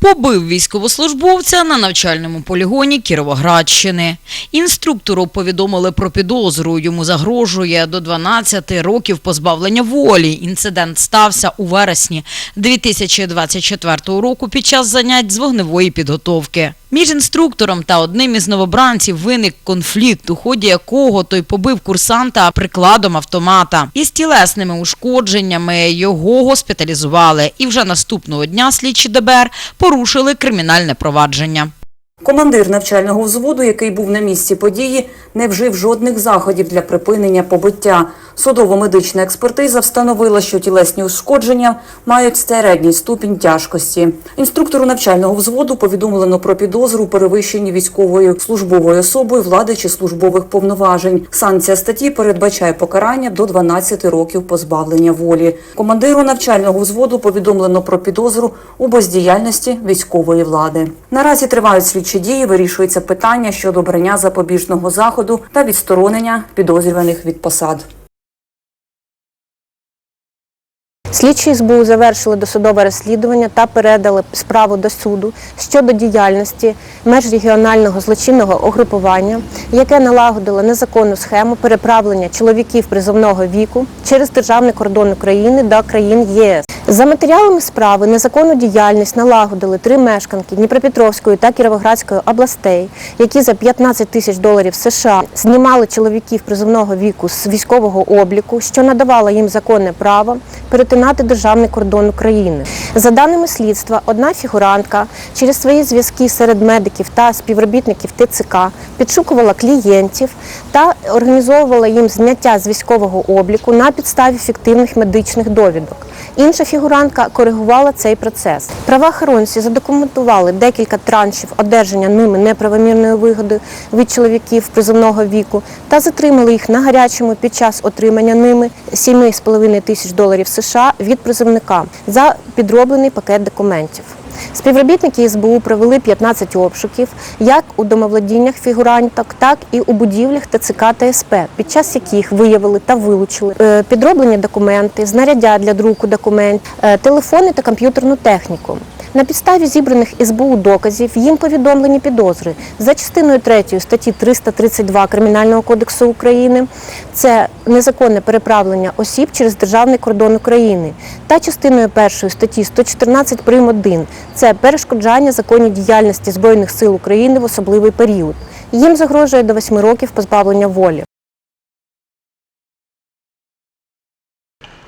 Побив військовослужбовця на навчальному полігоні Кіровоградщини. Інструктору повідомили про підозру. Йому загрожує до 12 років позбавлення волі. Інцидент стався у вересні 2024 року під час занять з вогневої підготовки. Між інструктором та одним із новобранців виник конфлікт, у ході якого той побив курсанта прикладом автомата. Із тілесними ушкодженнями його госпіталізували. І вже наступного дня слідчі ДБР порушили кримінальне провадження. Командир навчального взводу, який був на місці події, не вжив жодних заходів для припинення побиття. Судово-медична експертиза встановила, що тілесні ушкодження мають середній ступінь тяжкості. Інструктору навчального взводу повідомлено про підозру перевищенні військовою службовою особою влади чи службових повноважень. Санкція статті передбачає покарання до 12 років позбавлення волі. Командиру навчального взводу повідомлено про підозру у бездіяльності військової влади. Наразі тривають слідчі дії, вирішується питання щодо обрання запобіжного заходу та відсторонення підозрюваних від посад. Слідчі СБУ завершили досудове розслідування та передали справу до суду щодо діяльності межрегіонального злочинного угрупування, яке налагодило незаконну схему переправлення чоловіків призовного віку через державний кордон України до країн ЄС. За матеріалами справи незаконну діяльність налагодили три мешканки Дніпропетровської та Кіровоградської областей, які за 15 тисяч доларів США знімали чоловіків призовного віку з військового обліку, що надавало їм законне право перетинати державний кордон України. За даними слідства, одна фігурантка через свої зв'язки серед медиків та співробітників ТЦК підшукувала клієнтів та організовувала їм зняття з військового обліку на підставі фіктивних медичних довідок. Інша фігурантка коригувала цей процес. Правоохоронці задокументували декілька траншів одержання ними неправомірної вигоди від чоловіків призовного віку та затримали їх на гарячому під час отримання ними 7,5 тисяч доларів США від призовника за підроблений пакет документів. Співробітники СБУ провели 15 обшуків як у домовладіннях фігуранток, так і у будівлях ТЦК та СП, під час яких виявили та вилучили е, підроблені документи, знаряддя для друку документів, е, телефони та комп'ютерну техніку. На підставі зібраних СБУ доказів їм повідомлені підозри за частиною 3 статті 332 Кримінального кодексу України. Це незаконне переправлення осіб через державний кордон України та частиною 1 статті 114 прим. 1 – це перешкоджання законній діяльності Збройних сил України в особливий період. Їм загрожує до 8 років позбавлення волі.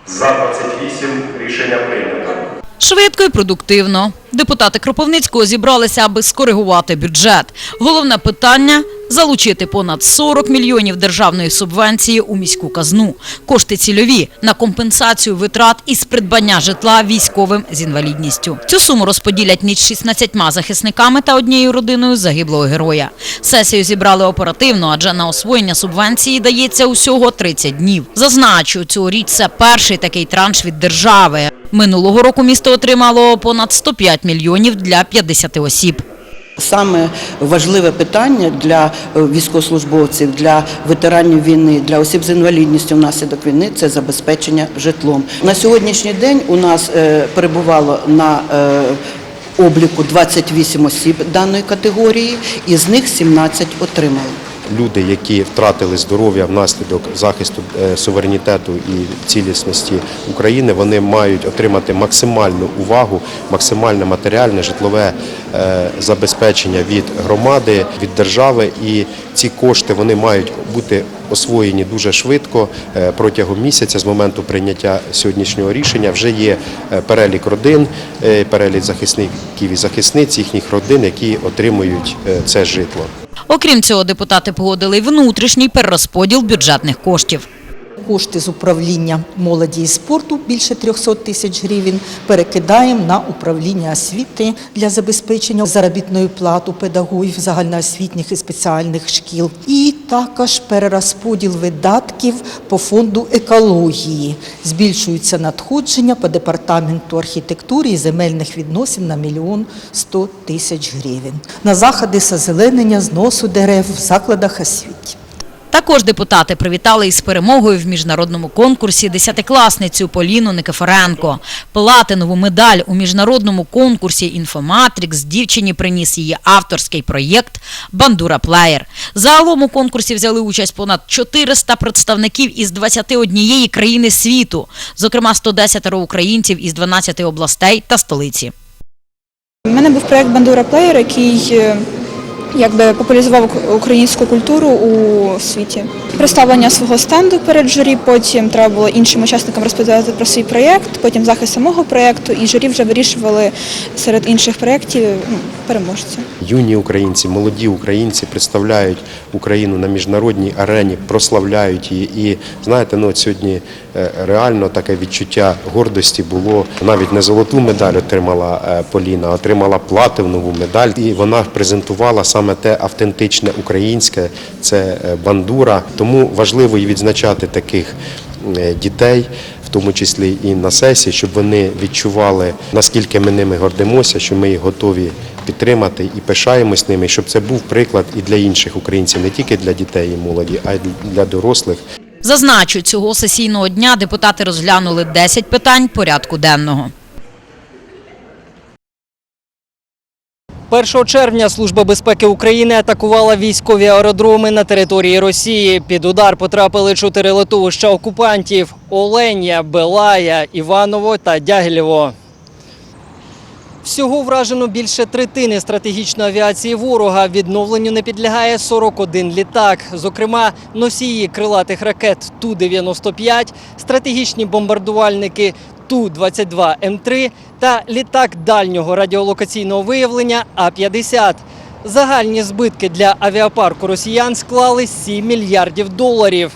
За 28 рішення прийнято. Швидко і продуктивно. Депутати Кропивницького зібралися, аби скоригувати бюджет. Головне питання – залучити понад 40 мільйонів державної субвенції у міську казну. Кошти цільові на компенсацію витрат із придбання житла військовим з інвалідністю. Цю суму розподілять між 16 захисниками та однією родиною загиблого героя. Сесію зібрали оперативно, адже на освоєння субвенції дається усього 30 днів. Зазначу, цьогоріч це перший такий транш від держави. Минулого року місто отримало понад 105 мільйонів для 50 осіб. Саме важливе питання для е, військовослужбовців, для ветеранів війни, для осіб з інвалідністю внаслідок війни це забезпечення житлом. На сьогоднішній день у нас е, перебувало на е, обліку 28 осіб даної категорії, із них 17 отримали. Люди, які втратили здоров'я внаслідок захисту е, суверенітету і цілісності України, вони мають отримати максимальну увагу, максимальне матеріальне житлове е, забезпечення від громади, від держави. І ці кошти вони мають бути освоєні дуже швидко е, протягом місяця з моменту прийняття сьогоднішнього рішення. Вже є е, перелік родин, е, перелік захисників і захисниць їхніх родин, які отримують це житло. Окрім цього, депутати погодили й внутрішній перерозподіл бюджетних коштів. Кошти з управління молоді і спорту більше 300 тисяч гривень перекидаємо на управління освіти для забезпечення заробітної плати педагогів загальноосвітніх і спеціальних шкіл. І також перерозподіл видатків по фонду екології. Збільшуються надходження по департаменту архітектури і земельних відносин на мільйон 100 тисяч гривень. На заходи з озеленення, зносу дерев в закладах освіти. Також депутати привітали із перемогою в міжнародному конкурсі десятикласницю Поліну Никифоренко. Платинову медаль у міжнародному конкурсі «Інфоматрікс» дівчині приніс її авторський проєкт «Бандура Плеєр». Загалом у конкурсі взяли участь понад 400 представників із 21 країни світу, зокрема 110 українців із 12 областей та столиці. У мене був проєкт Бандура Плеєр, який е, якби популяризував українську культуру у світі. Представлення свого стенду перед журі, потім треба було іншим учасникам розповідати про свій проєкт, потім захист самого проєкту, і журі вже вирішували серед інших проєктів ну, переможця. Юні українці, молоді українці представляють Україну на міжнародній арені, прославляють її. І знаєте, ну от сьогодні е, реально таке відчуття гордості було. Навіть не золоту медаль отримала е, Поліна, а отримала платинову медаль. І вона презентувала саме те автентичне українське, це е, бандура. Тому важливо і відзначати таких е, дітей. В тому числі і на сесії, щоб вони відчували, наскільки ми ними гордимося, що ми їх готові підтримати і пишаємось ними, щоб це був приклад і для інших українців, не тільки для дітей і молоді, а й для дорослих. Зазначу, цього сесійного дня депутати розглянули 10 питань порядку денного. 1 червня Служба безпеки України атакувала військові аеродроми на території Росії. Під удар потрапили чотири литовища окупантів: Оленя, Белая, Іваново та Дягілєво. Всього вражено більше третини стратегічної авіації ворога. Відновленню не підлягає 41 літак. Зокрема, носії крилатих ракет Ту-95, стратегічні бомбардувальники Ту-22М3 та літак дальнього радіолокаційного виявлення А-50. Загальні збитки для авіапарку росіян склали 7 мільярдів доларів.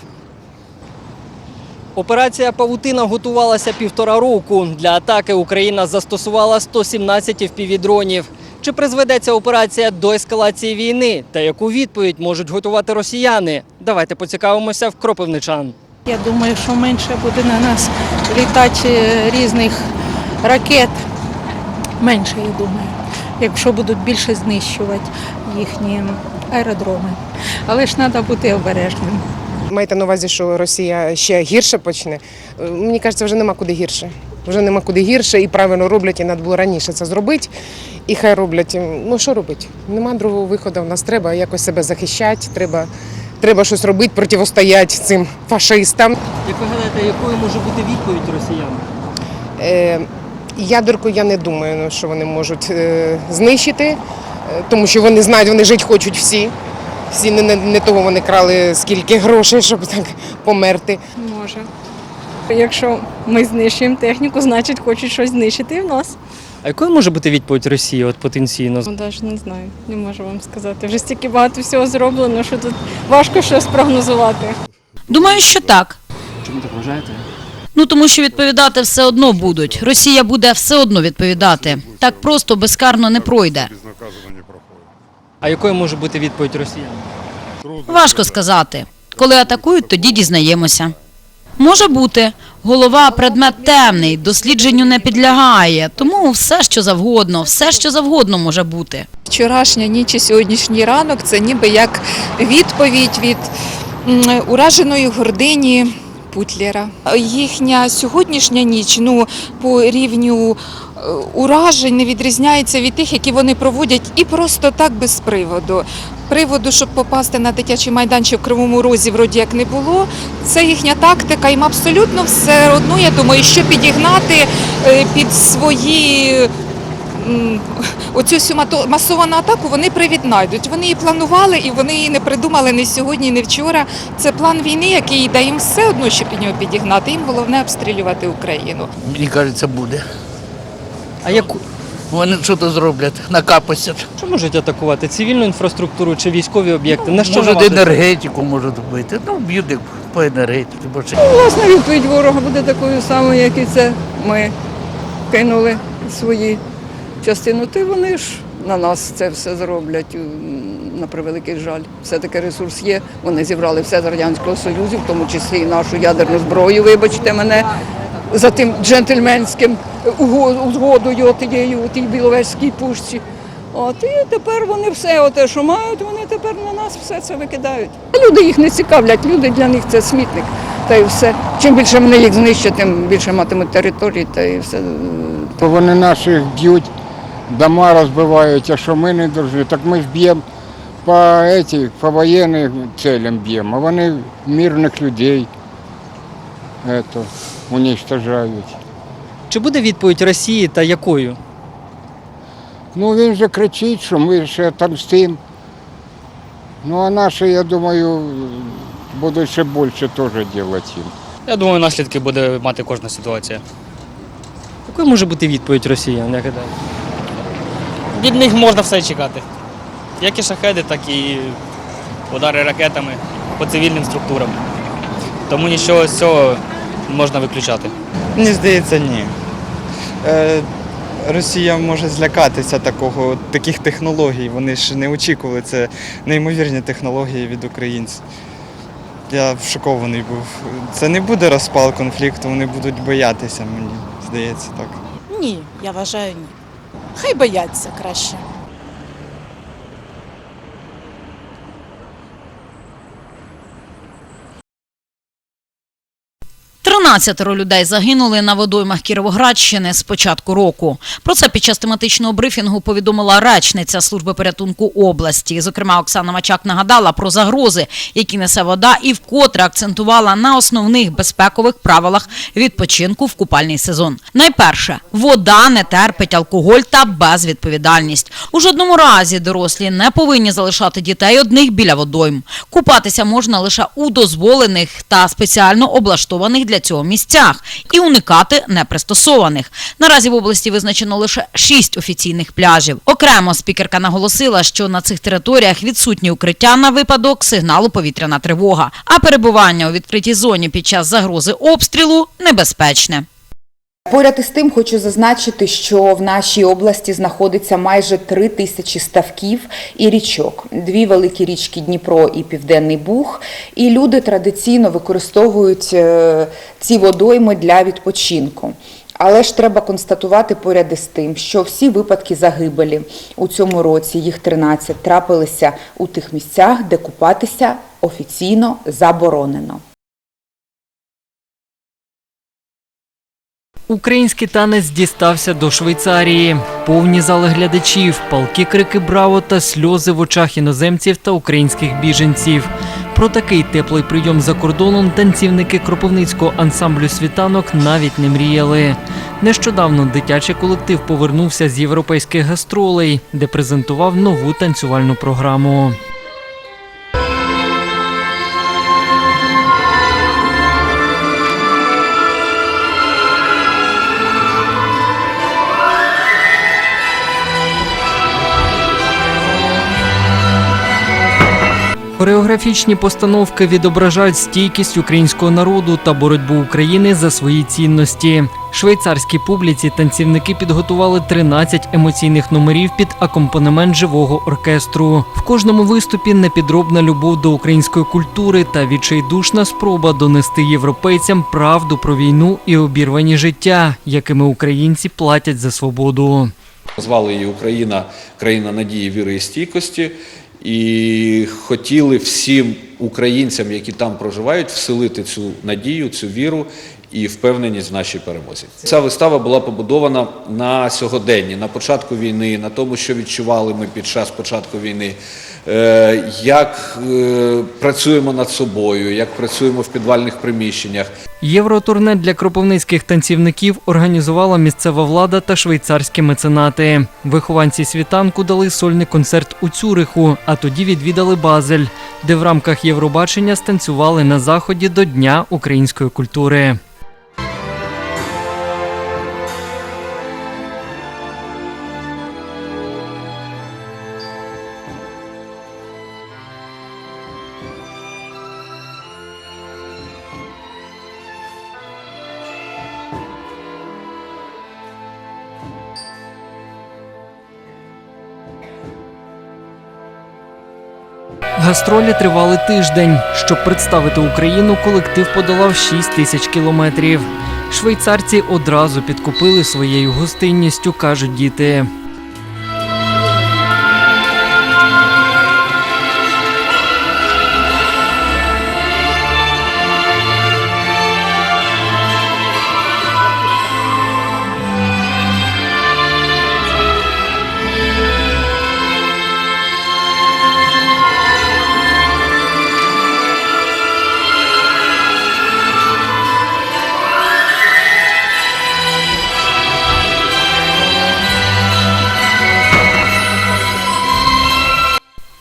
Операція Павутина готувалася півтора року. Для атаки Україна застосувала 117 впівдронів. Чи призведе ця операція до ескалації війни? Та яку відповідь можуть готувати росіяни? Давайте поцікавимося в кропивничан. Я думаю, що менше буде на нас літати е, різних ракет. Менше, я думаю, якщо будуть більше знищувати їхні аеродроми. Але ж треба бути обережним. Маєте на увазі, що Росія ще гірше почне? Е, Мені кажеться, вже нема куди гірше. Вже нема куди гірше і правильно роблять, і треба було раніше це зробити. І хай роблять. Ну що робити? Нема другого виходу. В нас треба якось себе захищати, треба, треба щось робити, протистояти цим фашистам. Як ви гадаєте, якою може бути відповідь росіян? Е, ядерку я не думаю, ну, що вони можуть е, знищити, е, тому що вони знають, вони жити хочуть всі. Всі не, не, не того вони крали скільки грошей, щоб так померти. Може. Якщо ми знищуємо техніку, значить хочуть щось знищити в нас. А якою може бути відповідь Росії от потенційно? Навіть не знаю, не можу вам сказати. Вже стільки багато всього зроблено, що тут важко щось прогнозувати. Думаю, що так. Чому так вважаєте? Ну тому що відповідати все одно будуть. Росія буде все одно відповідати. Так просто безкарно не пройде. А якою може бути відповідь росіян? Важко сказати. Коли атакують, тоді дізнаємося. Може бути. Голова предмет темний, дослідженню не підлягає. Тому все, що завгодно, все, що завгодно може бути. Вчорашня ніч і сьогоднішній ранок це ніби як відповідь від ураженої гордині Путлера. Їхня сьогоднішня ніч ну, по рівню е, уражень не відрізняється від тих, які вони проводять і просто так без приводу. Приводу, щоб попасти на дитячий майданчик в Кривому Розі, вроді як не було. Це їхня тактика, їм абсолютно все одно, я думаю, що підігнати е, під свої оцю всю масовану атаку вони привіднайдуть. Вони її планували і вони її не придумали ні сьогодні, ні вчора. Це план війни, який дає їм все одно, що під нього підігнати. Їм головне обстрілювати Україну. Мені кажеться, буде. А яку Вони що то зроблять, накапасять. що можуть атакувати? Цивільну інфраструктуру чи військові об'єкти? На що Може, наводити? енергетику можуть вбити. Ну, б'ють по енергетиці. Бо чи- Власне, відповідь ворога буде такою самою, як і це ми кинули свої частину. Ти вони ж на нас це все зроблять. На превеликий жаль, все-таки ресурс є. Вони зібрали все з радянського союзу, в тому числі і нашу ядерну зброю. Вибачте мене за тим джентльменським узгодою тією у тій біловежській пушці. От і тепер вони все, оте, що мають, вони тепер на нас все це викидають. Люди їх не цікавлять, люди для них це смітник. Та й все. Чим більше вони їх знищать, тим більше матимуть території, та і все. То вони наших б'ють, дома розбивають, а що ми не дружні, так ми ж б'ємо по, эти, по воєнним целям б'ємо, а вони мирних людей это, уничтожають. Чи буде відповідь Росії та якою? Ну він же кричить, що ми ще отомстимо. Ну а наші, я думаю, будуть ще більше теж робити їм. Я думаю, наслідки буде мати кожна ситуація. Якою може бути відповідь росіян? Як гадаєте? Від них можна все чекати. Як і шахеди, так і удари ракетами по цивільним структурам. Тому нічого з цього не можна виключати. Мені здається, ні. Е, Росія може злякатися такого, таких технологій. Вони ж не очікували. Це неймовірні технології від українців. Я шокований був. Це не буде розпал конфлікту, вони будуть боятися, мені здається так. Ні, я вважаю ні. Хай бояться краще. 13 людей загинули на водоймах Кіровоградщини з початку року. Про це під час тематичного брифінгу повідомила речниця служби порятунку області. Зокрема, Оксана Мачак нагадала про загрози, які несе вода, і вкотре акцентувала на основних безпекових правилах відпочинку в купальний сезон. Найперше, вода не терпить алкоголь та безвідповідальність. У жодному разі дорослі не повинні залишати дітей одних біля водойм. Купатися можна лише у дозволених та спеціально облаштованих для цього місцях і уникати непристосованих. Наразі в області визначено лише шість офіційних пляжів. Окремо спікерка наголосила, що на цих територіях відсутні укриття на випадок сигналу повітряна тривога, а перебування у відкритій зоні під час загрози обстрілу небезпечне. Поряд із тим хочу зазначити, що в нашій області знаходиться майже три тисячі ставків і річок. Дві великі річки Дніпро і Південний Буг. І люди традиційно використовують е, ці водойми для відпочинку. Але ж треба констатувати поряд із тим, що всі випадки загибелі у цьому році, їх 13, трапилися у тих місцях, де купатися офіційно заборонено. Український танець дістався до Швейцарії. Повні зали глядачів, палки крики браво та сльози в очах іноземців та українських біженців. Про такий теплий прийом за кордоном танцівники кропивницького ансамблю світанок навіть не мріяли. Нещодавно дитячий колектив повернувся з європейських гастролей, де презентував нову танцювальну програму. Хореографічні постановки відображають стійкість українського народу та боротьбу України за свої цінності. Швейцарській публіці танцівники підготували 13 емоційних номерів під акомпанемент живого оркестру. В кожному виступі непідробна любов до української культури та відчайдушна спроба донести європейцям правду про війну і обірвані життя, якими українці платять за свободу. Звали її Україна країна надії, віри і стійкості. І хотіли всім українцям, які там проживають, вселити цю надію, цю віру і впевненість в нашій перемозі. Ця вистава була побудована на сьогоденні, на початку війни, на тому, що відчували ми під час початку війни, е, як е, працюємо над собою, як працюємо в підвальних приміщеннях. Євротурне для кропивницьких танцівників організувала місцева влада та швейцарські меценати. Вихованці світанку дали сольний концерт у Цюриху, а тоді відвідали Базель, де в рамках Євробачення станцювали на заході до Дня української культури. Гастролі тривали тиждень. Щоб представити Україну, колектив подолав 6 тисяч кілометрів. Швейцарці одразу підкупили своєю гостинністю, кажуть діти.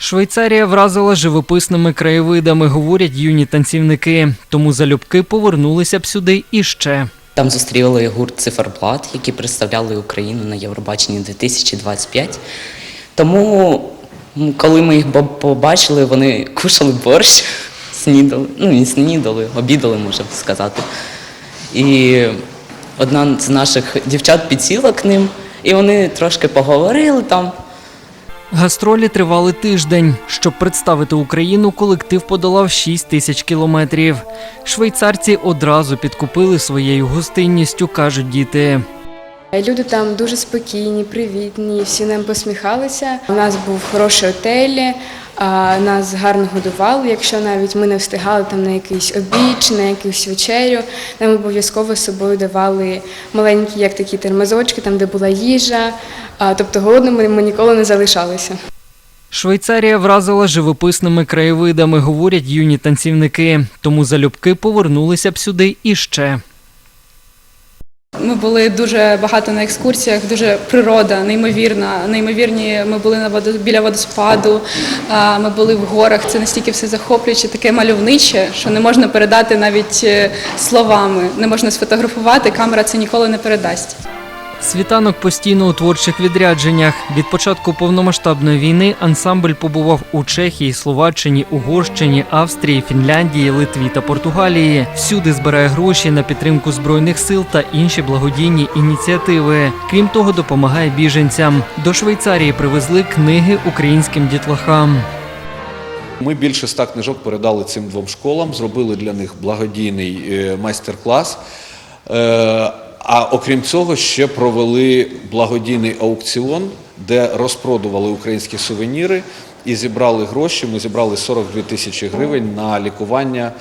Швейцарія вразила живописними краєвидами, говорять юні танцівники. Тому залюбки повернулися б сюди іще. Там зустріли гурт Циферблат, які представляли Україну на Євробаченні 2025. Тому, коли ми їх побачили, вони кушали борщ, снідали, ну не снідали, обідали, можна сказати. І одна з наших дівчат підсіла к ним, і вони трошки поговорили там. Гастролі тривали тиждень. Щоб представити Україну, колектив подолав 6 тисяч кілометрів. Швейцарці одразу підкупили своєю гостинністю, кажуть діти. Люди там дуже спокійні, привітні, всі нам посміхалися. У нас був хороший отель, нас гарно годували. Якщо навіть ми не встигали там на якийсь обід чи на якусь вечерю, нам обов'язково з собою давали маленькі, як такі термозочки, там де була їжа. Тобто голодними ми ніколи не залишалися. Швейцарія вразила живописними краєвидами, говорять юні танцівники. Тому залюбки повернулися б сюди іще. Ми були дуже багато на екскурсіях, дуже природа, неймовірна. Неймовірні. Ми були на водо, біля водоспаду, ми були в горах. Це настільки все захоплююче, таке мальовниче, що не можна передати навіть е, словами, не можна сфотографувати. Камера це ніколи не передасть. Світанок постійно у творчих відрядженнях. Від початку повномасштабної війни ансамбль побував у Чехії, Словаччині, Угорщині, Австрії, Фінляндії, Литві та Португалії. Всюди збирає гроші на підтримку збройних сил та інші благодійні ініціативи. Крім того, допомагає біженцям. До Швейцарії привезли книги українським дітлахам. Ми більше ста книжок передали цим двом школам, зробили для них благодійний е, майстер-клас. А окрім цього, ще провели благодійний аукціон, де розпродували українські сувеніри і зібрали гроші. Ми зібрали 42 тисячі гривень на лікування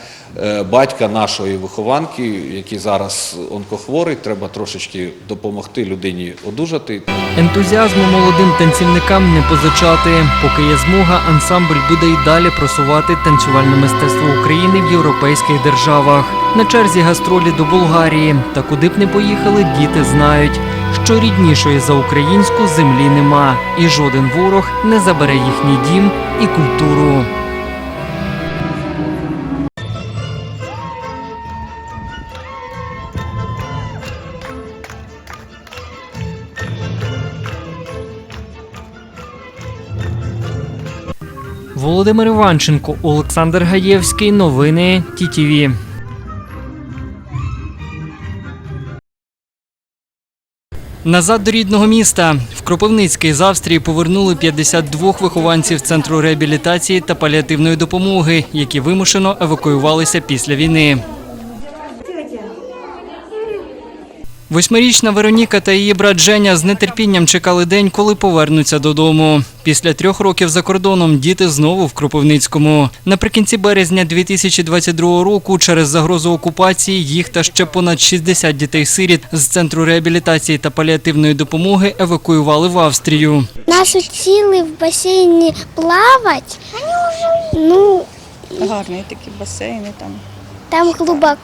е, батька нашої вихованки, який зараз онкохворий. Треба трошечки допомогти людині одужати. Ентузіазму молодим танцівникам не позичати. Поки є змога, ансамбль буде й далі просувати танцювальне мистецтво України в європейських державах. На черзі гастролі до Болгарії. Та куди б не поїхали, діти знають, що ріднішої за українську землі нема, і жоден ворог не забере їхній дім і культуру. Володимир Іванченко, Олександр Гаєвський. Новини ТІТІВІ. Назад до рідного міста в Кропивницький з Австрії повернули 52 вихованців центру реабілітації та паліативної допомоги, які вимушено евакуювалися після війни. Восьмирічна Вероніка та її брат Женя з нетерпінням чекали день, коли повернуться додому. Після трьох років за кордоном діти знову в Кропивницькому. Наприкінці березня 2022 року через загрозу окупації їх та ще понад 60 дітей-сиріт з центру реабілітації та паліативної допомоги евакуювали в Австрію. Нас учили в басейні плавати. Ну, Гарні такі басейни там. Там глибоко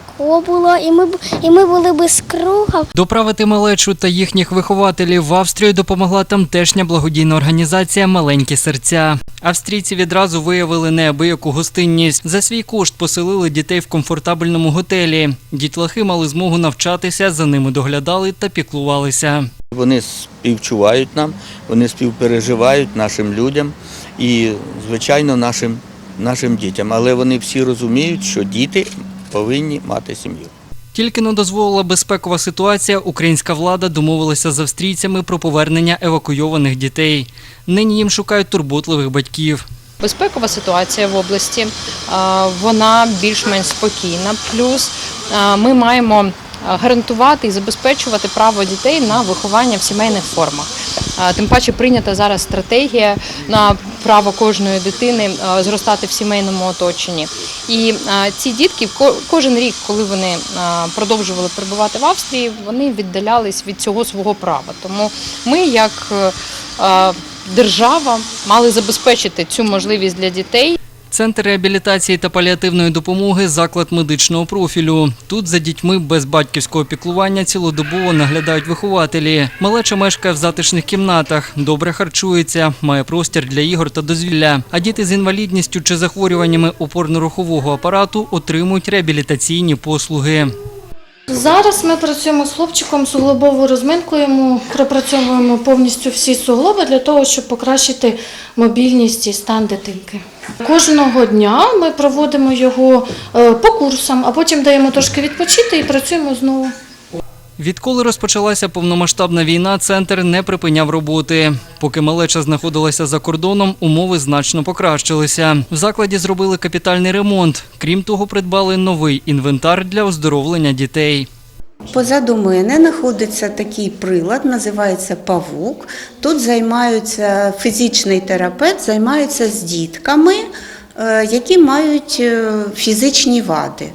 було, і ми, б- і ми були без круга. Доправити малечу та їхніх вихователів в Австрію допомогла тамтешня благодійна організація Маленькі серця. Австрійці відразу виявили неабияку гостинність. За свій кошт поселили дітей в комфортабельному готелі. Дітлахи мали змогу навчатися, за ними доглядали та піклувалися. Вони співчувають нам, вони співпереживають нашим людям і, звичайно, нашим, нашим дітям. Але вони всі розуміють, що діти повинні мати сім'ю. Тільки не дозволила безпекова ситуація, українська влада домовилася з австрійцями про повернення евакуйованих дітей. Нині їм шукають турботливих батьків. Безпекова ситуація в області вона більш-менш спокійна. Плюс ми маємо гарантувати і забезпечувати право дітей на виховання в сімейних формах. Тим паче прийнята зараз стратегія на право кожної дитини зростати в сімейному оточенні. І ці дітки ко- кожен рік, коли вони продовжували перебувати в Австрії, вони віддалялись від цього свого права. Тому ми, як е, держава, мали забезпечити цю можливість для дітей. Центр реабілітації та паліативної допомоги заклад медичного профілю. Тут за дітьми без батьківського піклування цілодобово наглядають вихователі. Малеча мешкає в затишних кімнатах, добре харчується, має простір для ігор та дозвілля. А діти з інвалідністю чи захворюваннями опорно-рухового апарату отримують реабілітаційні послуги. Зараз ми працюємо з хлопчиком суглобову розминку, Йому пропрацьовуємо повністю всі суглоби для того, щоб покращити мобільність і стан дитинки. Кожного дня ми проводимо його е, по курсам, а потім даємо трошки відпочити і працюємо знову. Відколи розпочалася повномасштабна війна, центр не припиняв роботи. Поки малеча знаходилася за кордоном, умови значно покращилися. В закладі зробили капітальний ремонт. Крім того, придбали новий інвентар для оздоровлення дітей. Позаду мене знаходиться такий прилад, називається павук. Тут займаються фізичний терапевт, займається з дітками, які мають е, фізичні вади.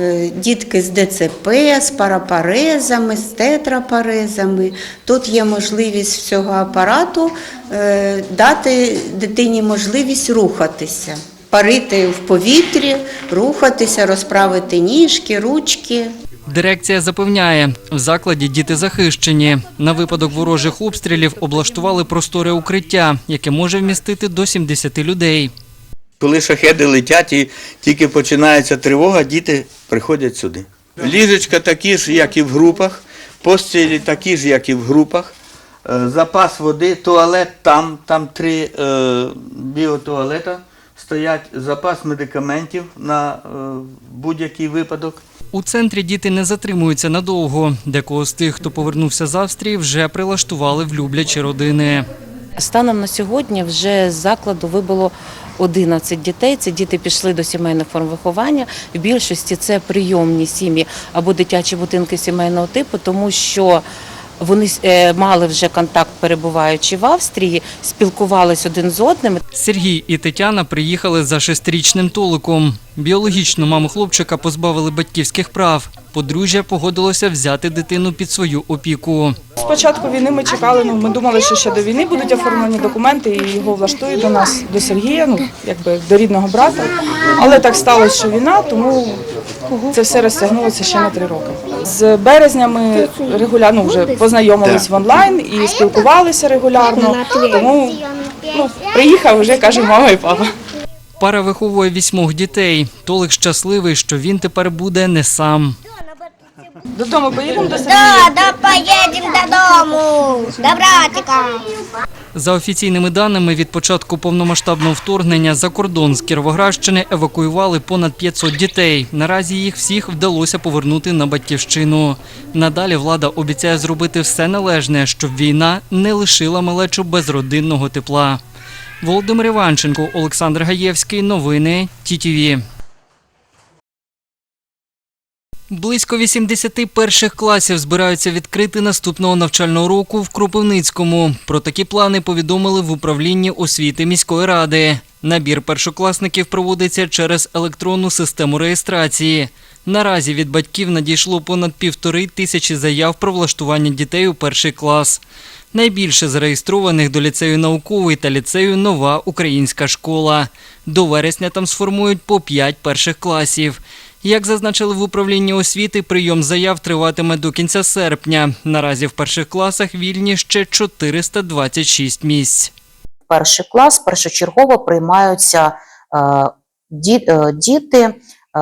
Е, Дітки з ДЦП, з парапарезами, з тетрапарезами. Тут є можливість цього апарату е, дати дитині можливість рухатися, парити в повітрі, рухатися, розправити ніжки, ручки. Дирекція запевняє, в закладі діти захищені. На випадок ворожих обстрілів облаштували просторе укриття, яке може вмістити до 70 людей. Коли шахеди летять і тільки починається тривога, діти приходять сюди. Ліжечка такі ж, як і в групах, постілі такі ж, як і в групах. Е, Запас води, туалет там, там три е, біотуалета стоять, запас медикаментів на е, будь-який випадок. У центрі діти не затримуються надовго. Декого з тих, хто повернувся з Австрії, вже прилаштували в люблячі родини. Станом на сьогодні вже з закладу вибуло 11 дітей. Це діти пішли до сімейних форм виховання. В більшості це прийомні сім'ї або дитячі будинки сімейного типу, тому що вони е, мали вже контакт, перебуваючи в Австрії, спілкувались один з одним. Сергій і Тетяна приїхали за шестирічним Толиком. Біологічну маму хлопчика позбавили батьківських прав. Подружжя погодилося взяти дитину під свою опіку. З початку війни ми чекали, ну ми думали, що ще до війни будуть оформлені документи і його влаштують до нас, до Сергія, ну якби до рідного брата. Але так сталося, що війна, тому це все розтягнулося ще на три роки. З березня ми регулярно ну, вже познайомились в онлайн і спілкувалися регулярно. Тому ну, приїхав вже каже мама і папа. Пара виховує вісьмох дітей. Толик щасливий, що він тепер буде не сам. Додому поїдемо до Сергія? Да, да, поедем додому, до братика. За офіційними даними, від початку повномасштабного вторгнення за кордон з Кіровоградщини евакуювали понад 500 дітей. Наразі їх всіх вдалося повернути на батьківщину. Надалі влада обіцяє зробити все належне, щоб війна не лишила малечу без родинного тепла. Володимир Іванченко, Олександр Гаєвський. Новини ТІТІВІ. Близько 80 перших класів збираються відкрити наступного навчального року в Кропивницькому. Про такі плани повідомили в управлінні освіти міської ради. Набір першокласників проводиться через електронну систему реєстрації. Наразі від батьків надійшло понад півтори тисячі заяв про влаштування дітей у перший клас. Найбільше зареєстрованих до ліцею науковий та ліцею нова українська школа. До вересня там сформують по 5 перших класів. Як зазначили в управлінні освіти, прийом заяв триватиме до кінця серпня. Наразі в перших класах вільні ще 426 місць. перший клас першочергово приймаються е, е, діти, е,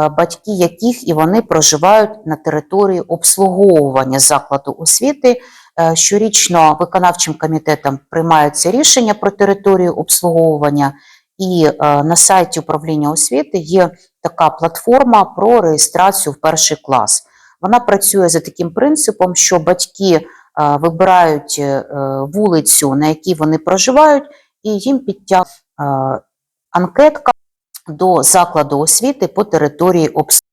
батьки яких і вони проживають на території обслуговування закладу освіти. Е, Щорічно виконавчим комітетом приймаються рішення про територію обслуговування, і е, на сайті управління освіти є така платформа про реєстрацію в перший клас. Вона працює за таким принципом, що батьки е, вибирають вулицю, на якій вони проживають, і їм підтягує анкетка до закладу освіти по території обслуговування.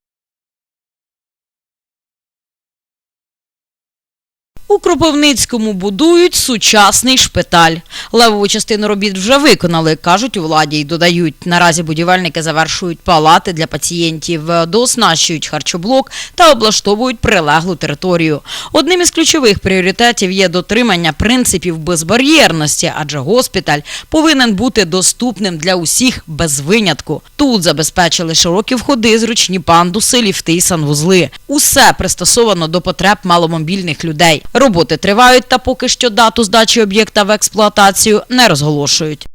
У Кропивницькому будують сучасний шпиталь. Левову частину робіт вже виконали, кажуть у владі, і додають. Наразі будівельники завершують палати для пацієнтів, дооснащують харчоблок та облаштовують прилеглу територію. Одним із ключових пріоритетів є дотримання принципів безбар'єрності, адже госпіталь повинен бути доступним для усіх без винятку. Тут забезпечили широкі входи, зручні пандуси, ліфти і санвузли. Усе пристосовано до потреб маломобільних людей. Роботи тривають, та поки що дату здачі об'єкта в експлуатацію не розголошують.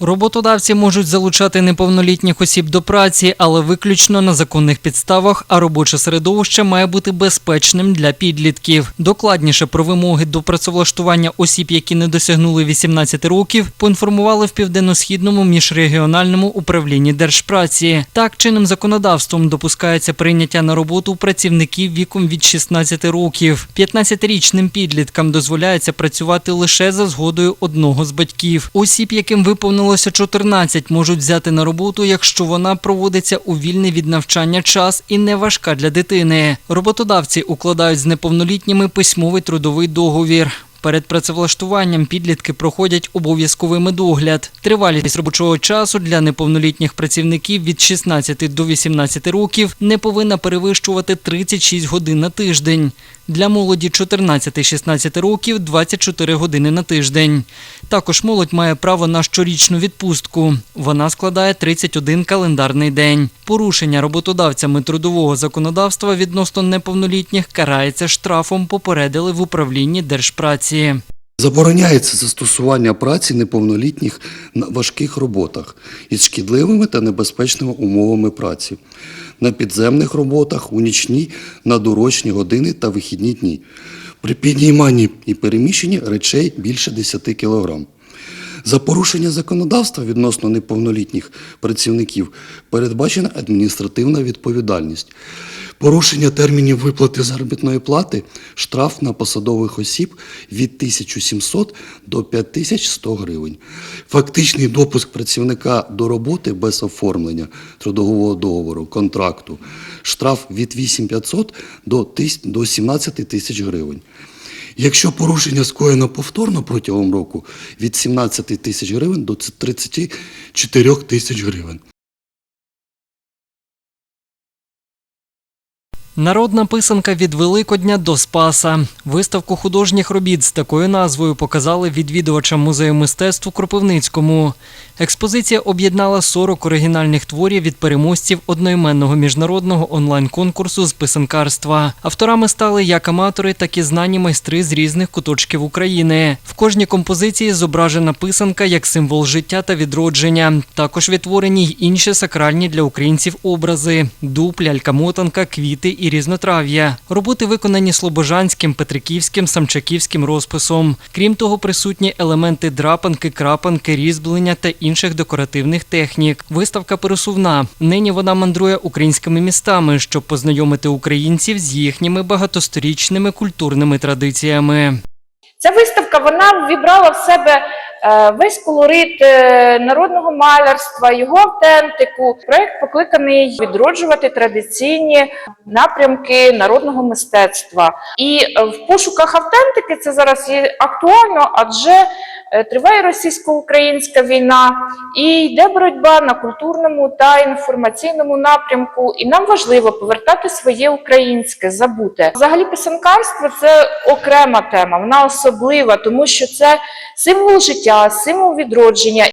Роботодавці можуть залучати неповнолітніх осіб до праці, але виключно на законних підставах, а робоче середовище має бути безпечним для підлітків. Докладніше про вимоги до працевлаштування осіб, які не досягнули 18 років, поінформували в південно-східному міжрегіональному управлінні держпраці. Так, чинним законодавством допускається прийняття на роботу працівників віком від 16 років. 15-річним підліткам дозволяється працювати лише за згодою одного з батьків. Осіб, яким виповнилося 14, можуть взяти на роботу, якщо вона проводиться у вільний від навчання час і не важка для дитини. Роботодавці укладають з неповнолітніми письмовий трудовий договір. Перед працевлаштуванням підлітки проходять обов'язковий медогляд. Тривалість робочого часу для неповнолітніх працівників від 16 до 18 років не повинна перевищувати 36 годин на тиждень. Для молоді 14-16 років 24 години на тиждень. Також молодь має право на щорічну відпустку. Вона складає 31 календарний день. Порушення роботодавцями трудового законодавства відносно неповнолітніх карається штрафом, попередили в управлінні держпраці. Забороняється застосування праці неповнолітніх на важких роботах із шкідливими та небезпечними умовами праці, на підземних роботах у нічні, надурочні години та вихідні дні, при підійманні і переміщенні речей більше 10 кг. За порушення законодавства відносно неповнолітніх працівників передбачена адміністративна відповідальність. Порушення термінів виплати заробітної плати, штраф на посадових осіб від 1700 до 5100 гривень. Фактичний допуск працівника до роботи без оформлення трудового договору, контракту, штраф від 8500 до до 17 тисяч гривень. Якщо порушення скоєно повторно протягом року від 17 тисяч гривень до 34 тисяч гривень. Народна писанка від Великодня до Спаса. Виставку художніх робіт з такою назвою показали відвідувачам музею мистецтв у Кропивницькому. Експозиція об'єднала 40 оригінальних творів від переможців одноіменного міжнародного онлайн-конкурсу з писанкарства. Авторами стали як аматори, так і знані майстри з різних куточків України. В кожній композиції зображена писанка як символ життя та відродження. Також відтворені й інші сакральні для українців образи: дуб, лялька-мотанка, квіти і різнотрав'я. Роботи виконані слобожанським, петриківським, самчаківським розписом. Крім того, присутні елементи драпанки, крапанки, різьблення та інших декоративних технік. Виставка пересувна. Нині вона мандрує українськими містами, щоб познайомити українців з їхніми багатосторічними культурними традиціями. Ця виставка вона ввібрала в себе весь колорит е, народного малярства, його автентику. Проект покликаний відроджувати традиційні напрямки народного мистецтва. І е, в пошуках автентики це зараз є актуально, адже е, триває російсько-українська війна і йде боротьба на культурному та інформаційному напрямку. І нам важливо повертати своє українське, забуте. Взагалі, писанкарство це окрема тема, вона особлива, тому що це символ життя, символ відродження.